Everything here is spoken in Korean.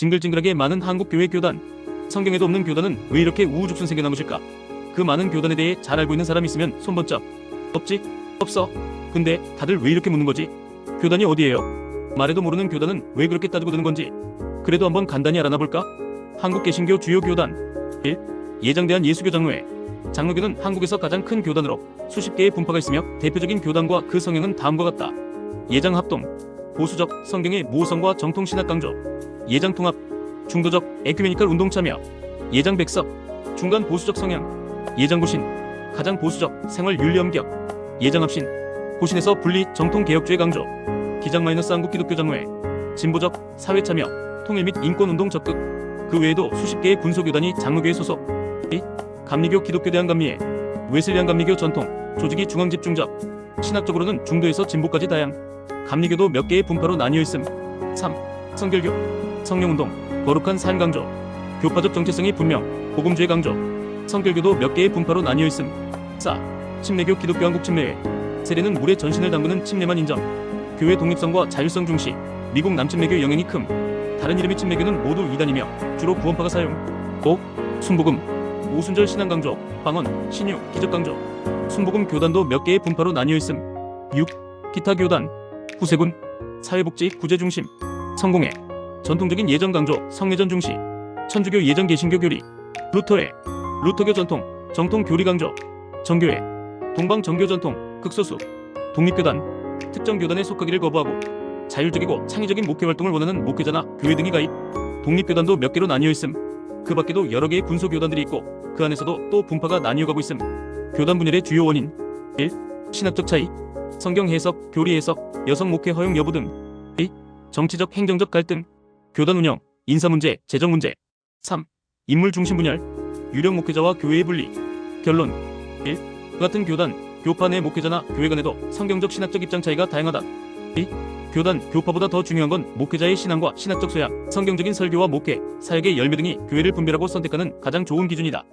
징글징글하게 많은 한국 교회 교단. 성경에도 없는 교단은 왜 이렇게 우후죽순 생겨나무실까? 그 많은 교단에 대해 잘 알고 있는 사람 있으면 손 번쩍. 없지? 없어. 근데 다들 왜 이렇게 묻는 거지? 교단이 어디예요? 말해도 모르는 교단은 왜 그렇게 따지고 드는 건지. 그래도 한번 간단히 알아나 볼까? 한국 개신교 주요 교단 1. 예장대한 예수교 장로회 장로교는 한국에서 가장 큰 교단으로 수십 개의 분파가 있으며 대표적인 교단과 그 성향은 다음과 같다. 예장 합동, 보수적 성경의 모성과 정통 신학 강조, 예장 통합, 중도적 에큐메니컬 운동 참여, 예장 백석, 중간 보수적 성향, 예장 구신, 가장 보수적 생활 윤리 엄격, 예장 합신, 고신에서 분리 정통 개혁주의 강조, 기장 마이너스 한국 기독교 장로회, 진보적 사회 참여, 통일 및 인권 운동 적극, 그 외에도 수십 개의 군소 교단이 장로교에 소속, 이 감리교 기독교 대한 감리회, 웨슬리안 감리교 전통, 조직이 중앙 집중적, 신학적으로는 중도에서 진보까지 다양, 감리교도 몇 개의 분파로 나뉘어 있음. 3. 성결교, 성령운동, 거룩한 삶 강조, 교파적 정체성이 분명, 복음주의 강조, 성결교도 몇 개의 분파로 나뉘어 있음. 4. 침례교 기독교 한국 침례회, 세례는 물에 전신을 담그는 침례만 인정, 교회 독립성과 자율성 중시, 미국 남침례교 영향이 큼, 다른 이름의 침례교는 모두 이단이며 주로 구원파가 사용. 5. 순복음, 오순절 신앙 강조, 방언, 신유, 기적 강조, 순복음 교단도 몇 개의 분파로 나뉘어 있음. 6. 기타 교단, 구세군, 사회복지, 구제 중심, 성공회, 전통적인 예전 강조, 성예전 중시, 천주교 예전 개신교 교리, 루터회, 루터교 전통, 정통 교리 강조, 정교회, 동방 정교 전통, 극소수, 독립교단, 특정 교단에 속하기를 거부하고 자율적이고 창의적인 목회 활동을 원하는 목회자나 교회 등이 가입, 독립교단도 몇 개로 나뉘어 있음. 그 밖에도 여러 개의 군소 교단들이 있고 그 안에서도 또 분파가 나뉘어 가고 있음. 교단 분열의 주요 원인 1. 신학적 차이 성경 해석, 교리 해석, 여성 목회 허용 여부 등 2. 정치적 행정적 갈등 교단 운영, 인사 문제, 재정 문제 3. 인물 중심 분열 유령 목회자와 교회의 분리 결론 1. 같은 교단, 교파 내 목회자나 교회 간에도 성경적 신학적 입장 차이가 다양하다 2. 교단, 교파보다 더 중요한 건 목회자의 신앙과 신학적 소양, 성경적인 설교와 목회, 사역의 열매 등이 교회를 분별하고 선택하는 가장 좋은 기준이다.